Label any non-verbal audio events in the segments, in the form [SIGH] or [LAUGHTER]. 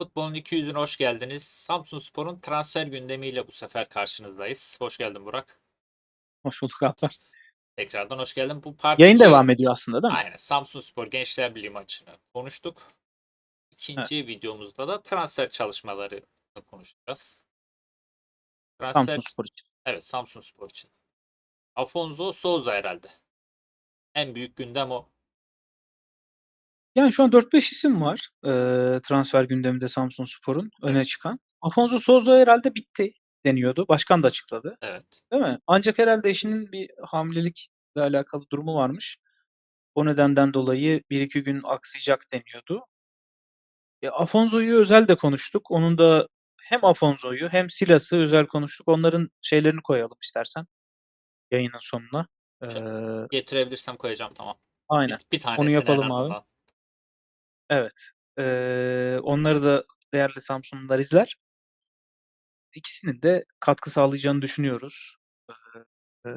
Futbolun 200'üne hoş geldiniz. Samsunspor'un transfer gündemiyle bu sefer karşınızdayız. Hoş geldin Burak. Hoş bulduk Alper. Tekrardan hoş geldin. Bu parti Yayın iki- devam ediyor aslında değil mi? Aynen. Samsunspor Gençler Birliği maçını konuştuk. İkinci videomuzda da transfer çalışmaları konuşacağız. Transfer, Samsun Spor için. Evet Samsunspor için. Afonso Souza herhalde. En büyük gündem o. Yani şu an 4-5 isim var e, transfer gündeminde Samsun Spor'un öne çıkan. Afonso Souza herhalde bitti deniyordu. Başkan da açıkladı. Evet. Değil mi? Ancak herhalde eşinin bir hamilelikle alakalı durumu varmış. O nedenden dolayı bir iki gün aksayacak deniyordu. E, Afonso'yu özel de konuştuk. Onun da hem Afonso'yu hem Silas'ı özel konuştuk. Onların şeylerini koyalım istersen yayının sonuna. E, Getirebilirsem koyacağım tamam. aynen. Bir, bir tanesini en yapalım abi. azından. Evet. Eee, onları da değerli Samsunlular izler. İkisinin de katkı sağlayacağını düşünüyoruz. Eee,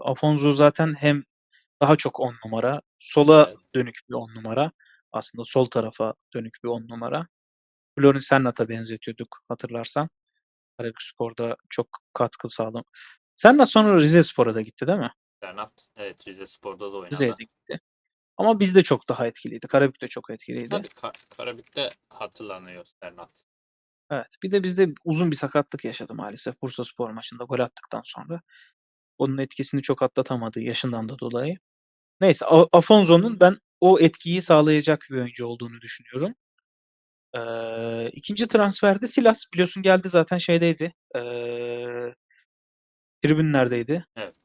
Afonso zaten hem daha çok 10 numara, sola dönük bir 10 numara. Aslında sol tarafa dönük bir 10 numara. Florin Sennat'a benzetiyorduk hatırlarsan. Karabükspor'da çok katkı sağlam. Sennat sonra Rizespor'a da gitti değil mi? Bernat. Evet Rize Spor'da da oynadı. Rize'ye de gitti. Ama bizde çok daha etkiliydi. Karabük de çok etkiliydi. Tabii Ka- Karabük'te hatırlanıyor Bernat. Evet. Bir de bizde uzun bir sakatlık yaşadı maalesef Bursaspor maçında gol attıktan sonra. Onun etkisini çok atlatamadı yaşından da dolayı. Neyse A- Afonso'nun ben o etkiyi sağlayacak bir oyuncu olduğunu düşünüyorum. Ee, ikinci transferde Silas biliyorsun geldi zaten şeydeydi. Ee, tribünlerdeydi. Evet.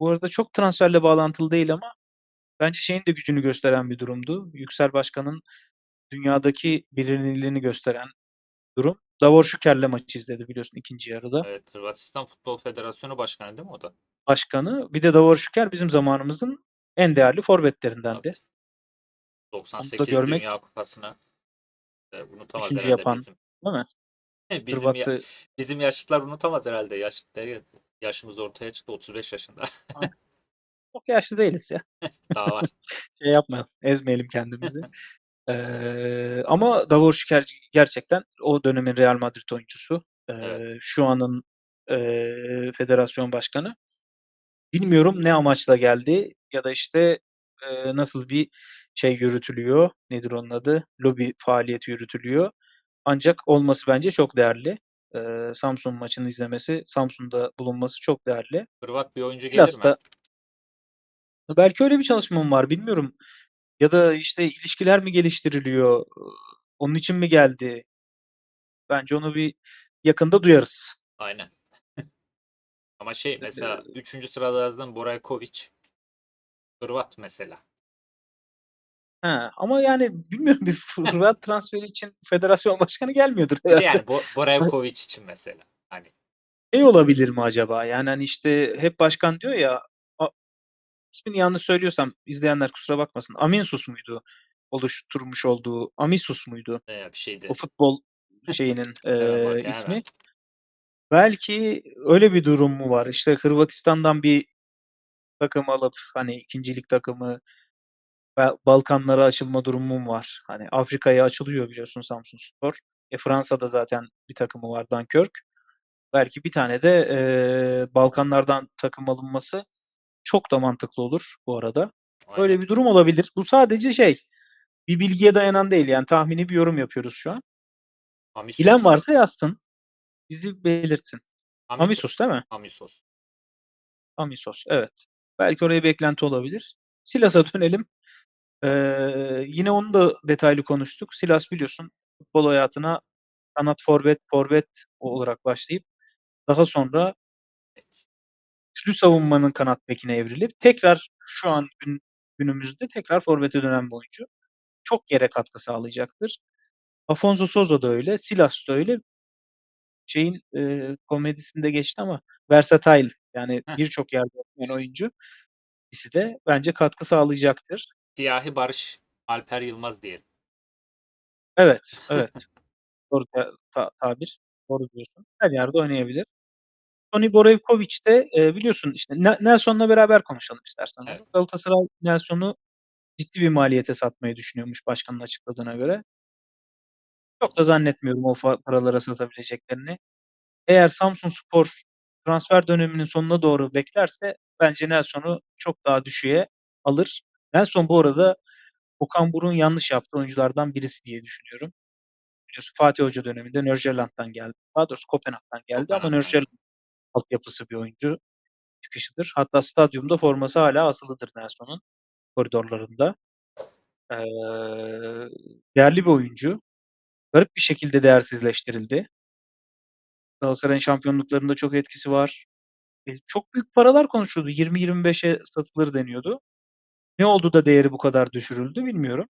Bu arada çok transferle bağlantılı değil ama bence şeyin de gücünü gösteren bir durumdu. Yüksel Başkan'ın dünyadaki bilinirliğini gösteren durum. Davor Şüker'le maçı izledi biliyorsun ikinci yarıda. Evet, Hırvatistan Futbol Federasyonu Başkanı değil mi o da? başkanı. Bir de Davor Şüker bizim zamanımızın en değerli forvetlerindendi. Tabii. 98 görmek- Dünya Kupası'na unutamaz Üçüncü herhalde yapan, bizim. Değil mi? Bizim, ya- Hırvat'ı bizim yaşlılar unutamaz herhalde. Yaş, yaşımız ortaya çıktı 35 yaşında. [LAUGHS] çok yaşlı değiliz ya. [LAUGHS] Daha var. [LAUGHS] Şey yapmayalım, ezmeyelim kendimizi. [LAUGHS] Ee, ama Davor Şüker gerçekten o dönemin Real Madrid oyuncusu. Ee, Evet. Şu anın ee, federasyon başkanı. Bilmiyorum ne amaçla geldi ya da işte ee, nasıl bir şey yürütülüyor. Nedir onun adı? Lobi faaliyeti yürütülüyor. Ancak olması bence çok değerli. Ee, Samsun maçını izlemesi, Samsun'da bulunması çok değerli. Hırvat bir oyuncu gelir Biraz mi? da belki öyle bir çalışmam var bilmiyorum. Ya da işte ilişkiler mi geliştiriliyor? Onun için mi geldi? Bence onu bir yakında duyarız. Aynen. [LAUGHS] Ama şey mesela 3. sırada yazdığım Borajkovic. Hırvat mesela. Ha, ama yani bilmiyorum bir Hırvat transferi için federasyon başkanı gelmiyordur herhalde. yani Bo- Borajkovic [LAUGHS] için mesela. Hani Şey olabilir mi acaba? Yani hani işte hep başkan diyor ya ismini yanlış söylüyorsam izleyenler kusura bakmasın. Aminsus muydu? Oluşturmuş olduğu Amisus muydu? veya bir şeydi. O futbol [LAUGHS] şeyinin hemen. ismi. Belki öyle bir durum mu var? İşte Hırvatistan'dan bir takım alıp hani ikincilik takımı Ba- Balkanlara açılma durumu mu var? Hani Afrika'ya açılıyor biliyorsun Samsunspor. E Fransa'da zaten bir takımı var Dunkirk. Belki bir tane de eee, Balkanlardan takım alınması çok da mantıklı olur bu arada. Aynen. Öyle bir durum olabilir. Bu sadece şey bir bilgiye dayanan değil yani tahmini bir yorum yapıyoruz şu an. Amisos. Bilen varsa yazsın. Bizi belirtsin. Amisos. Amisos değil mi? Amisos. Amisos. Evet. Belki oraya beklenti olabilir. Silas'a dönelim. Ee, yine onu da detaylı konuştuk. Silas biliyorsun futbol hayatına kanat forvet, forvet olarak başlayıp daha sonra üçlü savunmanın kanat bekine evrilip tekrar şu an gün, günümüzde tekrar forvete dönen bir oyuncu. Çok yere katkı sağlayacaktır. Afonso Souza da öyle, Silas da öyle. Şeyin e, komedisinde geçti ama versatile yani birçok yerde oynayan oyuncu. İkisi de bence katkı sağlayacaktır. Siyahi Barış Alper Yılmaz diyelim. Evet, evet. [LAUGHS] Doğru ta- tabir. Doğru diyorsun. Her yerde oynayabilir. Toni Borevkovic de e, biliyorsun işte Ne- Nelson'la beraber konuşalım istersen. Evet. Galatasaray Nelson'u ciddi bir maliyete satmayı düşünüyormuş başkanın açıkladığına göre. Çok da zannetmiyorum o paralara satabileceklerini. Eğer Samsunspor transfer döneminin sonuna doğru beklerse bence Nelson'u çok daha düşüğe alır. Nelson bu arada Okan Buruk'un yanlış yaptığı oyunculardan birisi diye düşünüyorum. Biliyorsun Fatih Hoca döneminde Nordsjælland'dan geldi. Daha doğrusu Kopenhag'dan geldi ama Kopenhag'dan. Altyapısı bir oyuncu çıkışıdır. Hatta stadyumda forması hâlâ asılıdır Nelson'un koridorlarında. Eee, değerli bir oyuncu. Garip bir şekilde değersizleştirildi. Galatasaray'ın şampiyonluklarında çok etkisi var. E, çok büyük paralar konuşuldu. 20-25'e satılır deniyordu. Ne oldu da değeri bu kadar düşürüldü bilmiyorum.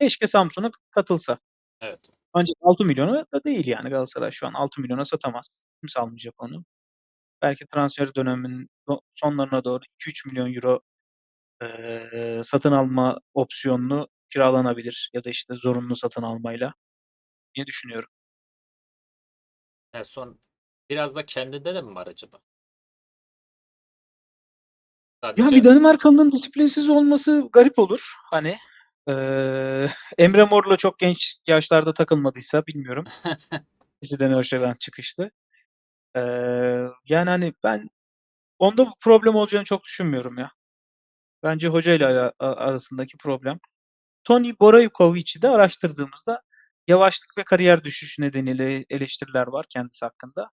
Keşke Samsun'a katılsa. Evet. Ancak 6.000.000'a da değil yani Galatasaray şu an 6.000.000'a satamaz. Kimse almayacak onu. Belki transfer döneminin so sonlarına doğru €2-3.000.000 eee, satın alma opsiyonlu kiralanabilir ya da, işte, zorunlu satın almayla diye düşünüyorum. Nelson biraz da kendinde de mi var acaba? Ya, Sadece bir Danimarkalı'nın disiplinsiz olması garip olur. Hani, eee, Emre Mor'la çok genç yaşlarda takılmadıysa bilmiyorum. [LAUGHS] İkisi de Nordsjælland çıkışlı. Eee, yani, hani, ben onda problem olacağını çok düşünmüyorum ya. Bence hocayla ala a arasındaki problem. Toni Boraykovic'i de araştırdığımızda yavaşlık ve kariyer düşüşü nedeniyle eleştiriler var kendisi hakkında.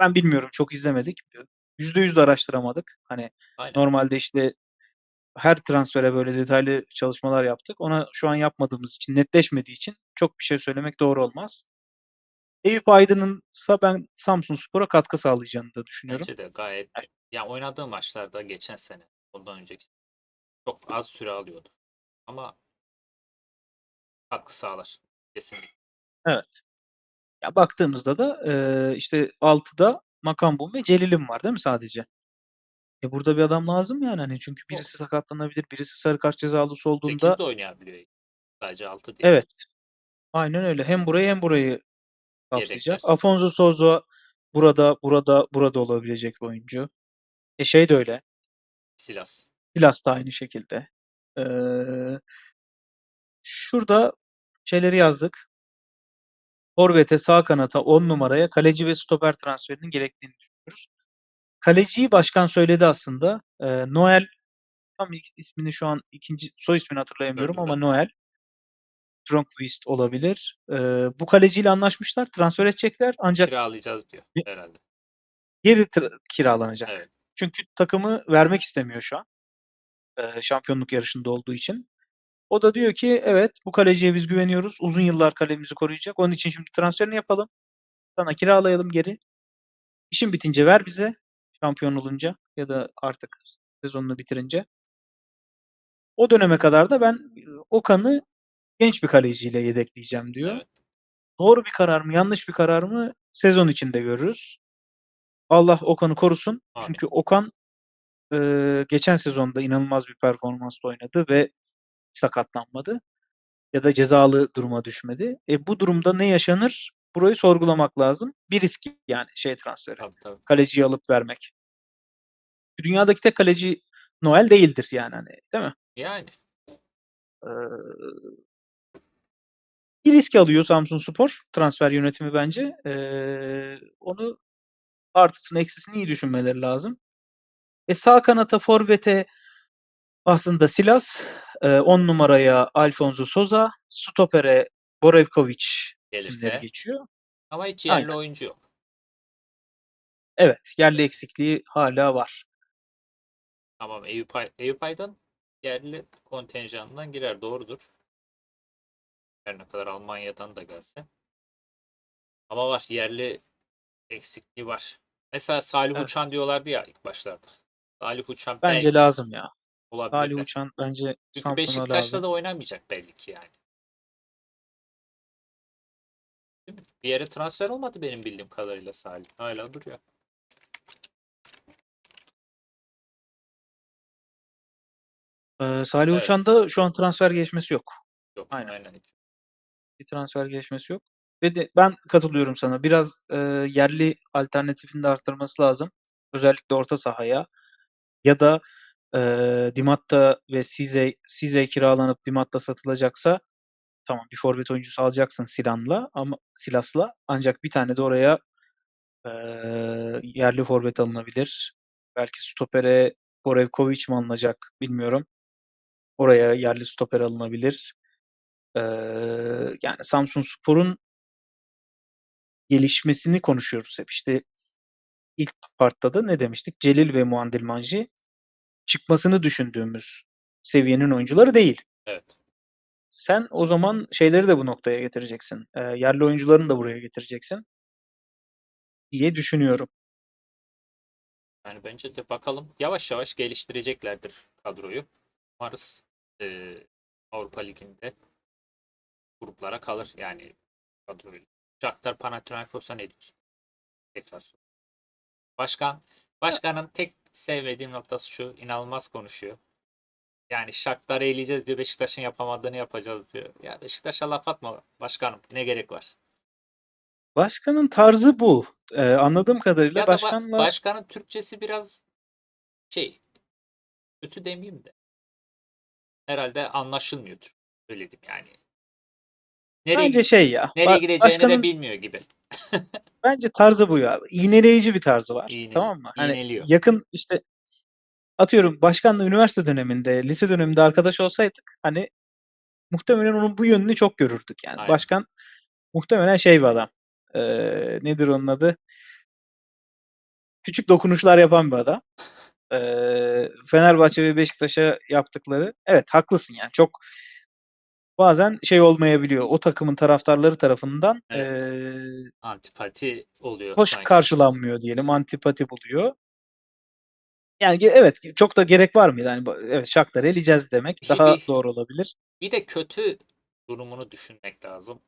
Ben bilmiyorum, çok izlemedik. %100 de araştıramadık. Hani, Aynen. normalde, işte, her transfere böyle detaylı çalışmalar yaptık. Ona şu an yapmadığımız için, netleşmediği için çok bir şey söylemek doğru olmaz. Eyüp Aydın'ınsa ben Samsunspor'a katkı sağlayacağını da düşünüyorum. Bence de gayet ya oynadığı maçlarda geçen sene, ondan önceki çok az süre alıyordu. Ama katkı sağlar kesinlikle. Evet. Ya, baktığımızda da, işte, 6'da Makambu ve Celil'im var değil mi sadece? E, burada bir adam lazım yani, hani, çünkü birisi sakatlanabilir, birisi sarı kart cezalısı olduğunda 8 de oynayabiliyor. Sadece 6 değil. Evet. Aynen öyle. Hem burayı hem burayı kapsayacak. Yedekler. Afonso Souza burada, burada, burada olabilecek bir oyuncu. E, şey de öyle. Silas. Silas da aynı şekilde. Eee şurada şeyleri yazdık. Forvet'e, sağ kanata, 10 numaraya kaleci ve stoper transferinin gerektiğini düşünüyoruz. Kaleciyi başkan söyledi aslında. Eee, Noel tam is ismini şu an 2'nci soy ismini hatırlayamıyorum Gördüm ama ben. Noel Strömquist olabilir. Eee, bu kaleciyle anlaşmışlar, transfer edecekler ancak Kiralayacağız diyor Ye herhâlde. Geri kiralanacak. Evet. Çünkü takımı vermek istemiyor şu an. Eee, şampiyonluk yarışında olduğu için. O da diyor ki, "Evet, bu kaleciye biz güveniyoruz. Uzun yıllar kalemizi koruyacak. Onun için şimdi transferini yapalım. Sana kiralayalım geri. İşin bitince ver bize, şampiyon olunca ya da artık sezonunu bitirince." O döneme kadar da ben, ııı, Okan'ı genç bir kaleciyle yedekleyeceğim diyor. Evet. Doğru bir karar mı, yanlış bir karar mı sezon içinde görürüz. Allah Okan'ı korusun. Amin. Çünkü Okan, eee, geçen sezonda inanılmaz bir performansla oynadı ve sakatlanmadı ya da cezalı duruma düşmedi. E, bu durumda ne yaşanır? Burayı sorgulamak lazım. Bir risk yani şey transferi, Tabii, tabii. kaleciyi alıp vermek. Dünyadaki tek kaleci Noel değildir yani, hani, değil mi? Yani. Eee bir risk alıyor Samsunspor transfer yönetimi bence. Eee, onu artısını eksisini iyi düşünmeleri lazım. E, sağ kanata, forvete aslında Silas, eee, 10 numaraya Alfonso Souza, stopere Borevkovic isimleri Gelirse. geçiyor. Ama hiç yerli Aynen. oyuncu yok. Evet, yerli eksikliği hâlâ var. Tamam, Eyüp Ay Eyüp Aydın yerli kontenjanından girer, doğrudur. Her ne kadar Almanya'dan da gelse. Ama var, yerli eksikliği var. Mesela Salih Evet. Uçan diyorlardı ya ilk başlarda. Salih Uçan Bence belki lazım ya. olabilir Salih de. Uçan bence Çünkü Samsun'a Beşiktaş'ta lazım. da oynamayacak belli ki yani. Bir yere transfer olmadı benim bildiğim kadarıyla Salih. Hâlâ duruyor. Eee, Salih Evet. Uçan'da şu an transfer gelişmesi yok. Yok, Aynen. aynen. Bir transfer gelişmesi yok ve de ben katılıyorum sana. Biraz, eee, yerli alternatifini de arttırması lazım. Özellikle orta sahaya ya da, eee, Di Matta ve Cisse Cisse kiralanıp Di Matta satılacaksa tamam bir forvet oyuncusu alacaksın Sinan'la ama Silas'la ancak bir tane de oraya eee, yerli forvet alınabilir. Belki stopere Borevkovic mi alınacak bilmiyorum. Oraya yerli stoper alınabilir. Eee, yani Samsunspor'un gelişmesini konuşuyoruz hep. İşte ilk partta da ne demiştik? Celil ve Muandil Manji çıkmasını düşündüğümüz seviyenin oyuncuları değil. Evet. Sen o zaman şeyleri de bu noktaya getireceksin. Eee, yerli oyuncularını da buraya getireceksin diye düşünüyorum. Yani bence de bakalım yavaş yavaş geliştireceklerdir kadroyu. Umarız eee, Avrupa Ligi'nde gruplara kalır yani kadroyu. Shakhtar Panathinaikos'a ne diyorsun? Tekrar. Başkan, başkanın tek sevmediğim noktası şu, inanılmaz konuşuyor. Yani Shakhtar'ı eleyeceğiz diyor, Beşiktaş'ın yapamadığını yapacağız diyor. Ya Beşiktaş'a laf atma başkanım, ne gerek var? Başkanın tarzı bu. Eee, anladığım kadarıyla Ya başkanla başkanın Türkçesi biraz şey, kötü demeyeyim de. Herhalde anlaşılmıyordur. Öyle diyeyim yani. Nereye, bence şey ya. nereye gideceğini başkanın de bilmiyor gibi. bence tarzı bu ya. İğneleyici bir tarzı var. İğne- tamam mı? Hani iğneliyor. yakın işte atıyorum başkanla üniversite döneminde, lise döneminde arkadaş olsaydık hani muhtemelen onun bu yönünü çok görürdük yani. Aynen. Başkan muhtemelen şey bir adam. Eee, nedir onun adı? Küçük dokunuşlar yapan bir adam. Eee, Fenerbahçe ve Beşiktaş'a yaptıkları evet haklısın yani. Çok bazen şey olmayabiliyor. O takımın taraftarları tarafından Evet. eee, Antipati oluyor hoş sanki. karşılanmıyor diyelim. Antipati buluyor. Yani evet çok da gerek var mıydı? Yani evet Shakhtar'ı eleyeceğiz demek Bir- daha bir- doğru olabilir. Bir de kötü durumunu düşünmek lazım.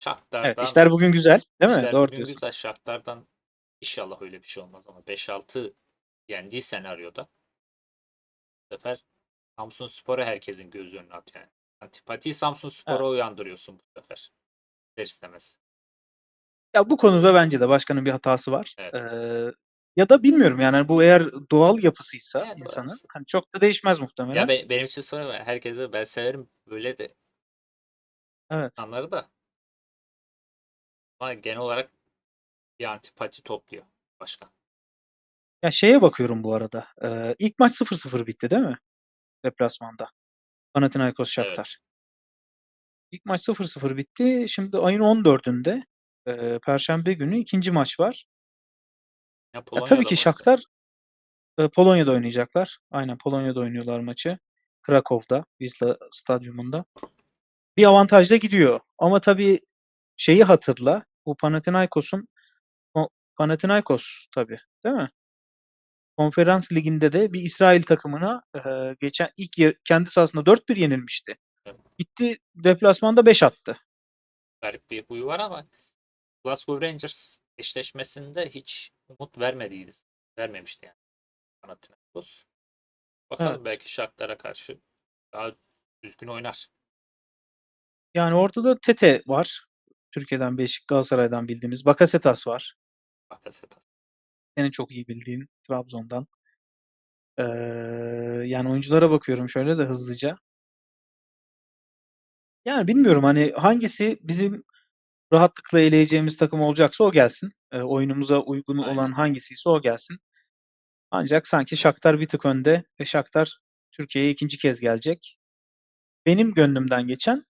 Shakhtar'dan Evet işler bugün güzel değil mi? işler Doğru bugün diyorsun. güzel. Shakhtar'dan inşallah öyle bir şey olmaz ama 5-6 yendiği senaryoda bu sefer Samsun Spor'a herkesin göz önüne at yani. Antipatiyi Samsun Spor'a Evet. uyandırıyorsun bu sefer. İster istemez. Ya bu konuda bence de başkanın bir hatası var. Evet. Eee, ya da bilmiyorum yani bu eğer doğal yapısıysa Evet, insanın doğal. hani çok da değişmez muhtemelen. Ya be- benim için sorun var. Herkese ben severim böyle de Evet. insanları da. Ama genel olarak bir antipati topluyor başkan. Ya şeye bakıyorum bu arada. Eee ilk maç 0-0 bitti değil mi? Deplasmanda. Panathinaikos Shakhtar. İlk maç 0-0 bitti. Şimdi ayın 14'ünde eee, Perşembe günü ikinci maç var. Ya Ya Polonya'da tabii ki. Shakhtar eee, Polonya'da oynayacaklar. Aynen Polonya'da oynuyorlar maçı. Krakow'da, Wisla Stadyumunda. Bir avantajla gidiyor. Ama tabii şeyi hatırla. Bu Panathinaikos'un o Panathinaikos tabii, değil mi? Konferans Ligi'nde de bir İsrail takımına eee, geçen ilk yer- kendi sahasında 4-1 yenilmişti. Evet. Gitti deplasmanda 5 attı. garip bir huyu var ama Glasgow Rangers eşleşmesinde hiç umut vermediydi. Vermemişti yani. Panathinaikos. Bakalım Evet. belki Shakhtar'a karşı daha düzgün oynar. Yani orada da Tete var. Türkiye'den Beşik Galatasaray'dan bildiğimiz. Bakasetas var. Bakasetas. Senin çok iyi bildiğin Trabzon'dan. Eee, yani oyunculara bakıyorum şöyle de hızlıca. Yani bilmiyorum hani hangisi bizim rahatlıkla eleyeceğimiz takım olacaksa o gelsin. Eee, oyunumuza uygun Aynen. olan hangisiyse o gelsin. Ancak sanki Shakhtar bir tık önde ve Shakhtar Türkiye'ye ikinci kez gelecek. Benim gönlümden geçen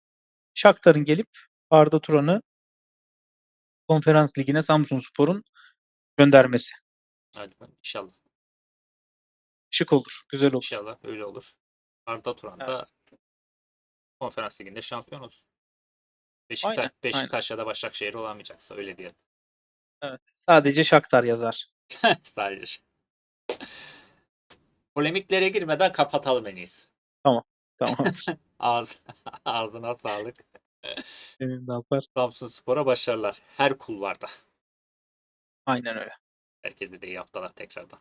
Shakhtar'ın gelip Arda Turan'ı Konferans Ligi'ne Samsunspor'un göndermesi. Hadi. İnşallah. Şık olur, güzel olur. İnşallah öyle olur. Arda Turan da Evet. konferans liginde şampiyon olsun. Beşiktaş, Aynen, aynen. Beşiktaş'ya da Başakşehir olamayacaksa öyle diyelim. Evet. Sadece Shakhtar yazar. [LAUGHS] Sadece. Polemiklere girmeden kapatalım en iyisi. Tamamdır. [LAUGHS] Ağız, ağzına sağlık. Benim de Alper. Samsun Spor'a başarılar. Her kulvarda. Aynen öyle. Herkese de iyi haftalar tekrardan.